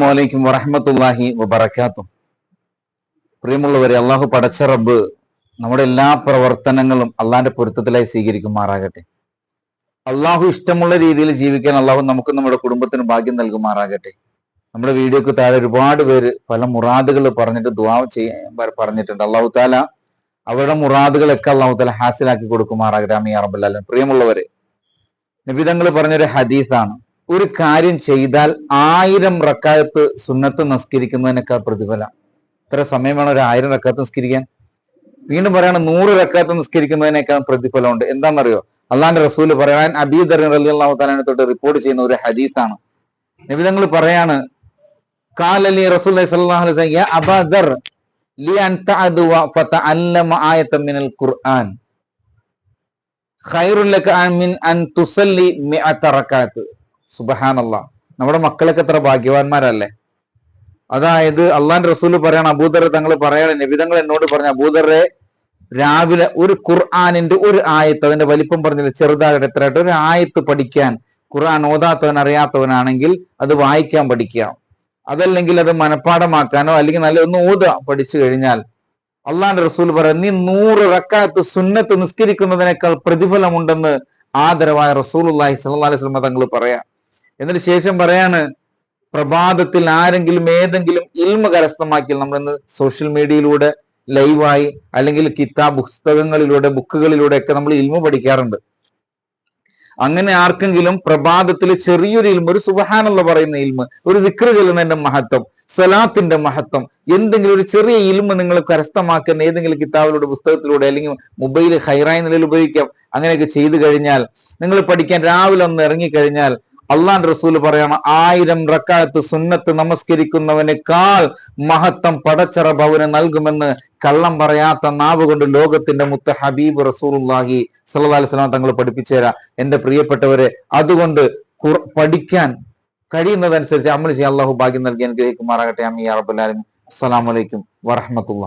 അസ്സലാമു അലൈക്കും വറഹമത്തല്ലാഹി വബർക്കാത്തു പ്രിയമുള്ളവരെ അള്ളാഹു പടച്ച റബ്ബ് നമ്മുടെ എല്ലാ പ്രവർത്തനങ്ങളും അള്ളാഹിന്റെ പൊരുത്തത്തിലായി സ്വീകരിക്കുമാറാകട്ടെ. അള്ളാഹു ഇഷ്ടമുള്ള രീതിയിൽ ജീവിക്കാൻ അള്ളാഹു നമുക്ക് നമ്മുടെ കുടുംബത്തിന് ഭാഗ്യം നൽകുമാറാകട്ടെ. നമ്മുടെ വീഡിയോക്ക് താഴെ ഒരുപാട് പേര് പല മുറാദുകൾ പറഞ്ഞിട്ട് ദുവാ ചെയ്യാൻ പറഞ്ഞിട്ടുണ്ട്. അള്ളാഹു താല അവരുടെ മുറാദുകളൊക്കെ അള്ളാഹു താല ഹാസിലാക്കി കൊടുക്കുമാറാകട്ടെ. അമീ അറബല്ലാലും പ്രിയമുള്ളവരെ നബിതങ്ങൾ പറഞ്ഞൊരു ഹദീസാണ്. ഒരു കാര്യം ചെയ്താൽ ആയിരം റക്കായത്ത് സുന്നത്ത് നസ്കരിക്കുന്നതിനൊക്കെ പ്രതിഫലം. ഇത്ര സമയം വേണം ഒരു ആയിരം റക്കാത്ത് നിസ്കരിക്കാൻ. വീണ്ടും പറയണം നൂറ് റക്കാത്ത് നിസ്കരിക്കുന്നതിനേക്കാൾ പ്രതിഫലമുണ്ട്. എന്താണെന്നറിയോ? അള്ളാന്റെ റസൂൽ പറയാൻ അബീദർ അലി അള്ളാഹു തൊട്ട് റിപ്പോർട്ട് ചെയ്യുന്ന ഒരു ഹദീസാണ്. നിബിതങ്ങൾ പറയാണ് കാലലി റസൂൽ മിൻ അൻ തുസല്ലി മിഅത റകാത്ത് സുബഹാനല്ല. നമ്മുടെ മക്കളൊക്കെ എത്ര ഭാഗ്യവാന്മാരല്ലേ? അതായത് അള്ളാൻ റസൂൽ പറയണം അബൂദർ തങ്ങൾ പറയണം നബിതങ്ങൾ എന്നോട് പറഞ്ഞ അബൂദറെ രാവിലെ ഒരു ഖുർആാനിന്റെ ഒരു ആയത്ത് അതിന്റെ വലിപ്പം പറഞ്ഞില്ല ചെറുതായിട്ട് എത്രയായിട്ട് ഒരു ആയത്ത് പഠിക്കാൻ ഖുർആൻ ഓതാത്തവൻ അറിയാത്തവനാണെങ്കിൽ അത് വായിക്കാൻ പഠിക്കാം അതല്ലെങ്കിൽ അത് മനഃപ്പാടമാക്കാനോ അല്ലെങ്കിൽ നല്ല ഒന്ന് ഓതുക പഠിച്ചു കഴിഞ്ഞാൽ. അള്ളാന്റെ റസൂൽ പറയാം നീ നൂറ് റക്കാത്ത് സുന്നത്ത് നിസ്കരിക്കുന്നതിനേക്കാൾ പ്രതിഫലമുണ്ടെന്ന് ആദരവായ റസൂൽ അള്ളാഹി സല്ലാ അലൈഹി സ്വലമ തങ്ങൾ പറയാം. എന്നിട്ട് ശേഷം പറയാണ് പ്രഭാതത്തിൽ ആരെങ്കിലും ഏതെങ്കിലും ഇൽമ കരസ്ഥമാക്കിയാൽ നമ്മൾ ഇന്ന് സോഷ്യൽ മീഡിയയിലൂടെ ലൈവായി അല്ലെങ്കിൽ കിതാബ് പുസ്തകങ്ങളിലൂടെ ബുക്കുകളിലൂടെ ഒക്കെ നമ്മൾ ഇൽമ പഠിക്കാറുണ്ട്. അങ്ങനെ ആർക്കെങ്കിലും പ്രഭാതത്തിൽ ചെറിയൊരു ഇൽമ ഒരു സുബഹാനുള്ള പറയുന്ന ഇൽമ ഒരു ദിക്ര ചെല്ലുന്നതിന്റെ മഹത്വം സലാത്തിന്റെ മഹത്വം എന്തെങ്കിലും ഒരു ചെറിയ ഇൽമ നിങ്ങൾ കരസ്ഥമാക്കുന്ന ഏതെങ്കിലും കിതാബിലൂടെ പുസ്തകത്തിലൂടെ അല്ലെങ്കിൽ മൊബൈൽ ഹൈറായി നിലയിൽ ഉപയോഗിക്കാം അങ്ങനെയൊക്കെ ചെയ്തു കഴിഞ്ഞാൽ നിങ്ങൾ പഠിക്കാൻ രാവിലെ ഒന്ന് ഇറങ്ങിക്കഴിഞ്ഞാൽ അള്ളാൻ റസൂൽ പറയണം ആയിരം റക്കാലത്ത് സുന്നത്ത് നമസ്കരിക്കുന്നവനേക്കാൾ മഹത്വം പടച്ചറ ഭവന് നൽകുമെന്ന് കള്ളം പറയാത്ത നാവ് കൊണ്ട് ലോകത്തിന്റെ മുത്ത ഹബീബ് റസൂലുല്ലാഹി വസല്ലം തങ്ങൾ പഠിപ്പിച്ചു തരാം എന്റെ പ്രിയപ്പെട്ടവരെ അതുകൊണ്ട് പഠിക്കാൻ കഴിയുന്നതനുസരിച്ച് അമൽ ചെയ്യാൻ അള്ളാഹു ഭാഗ്യം നൽകി അനുഗ്രഹിക്കുമാറാകട്ടെ. അമ്മി അറബുല്ലാലും അസ്സലാമലൈക്കും വറഹമത്തുള്ള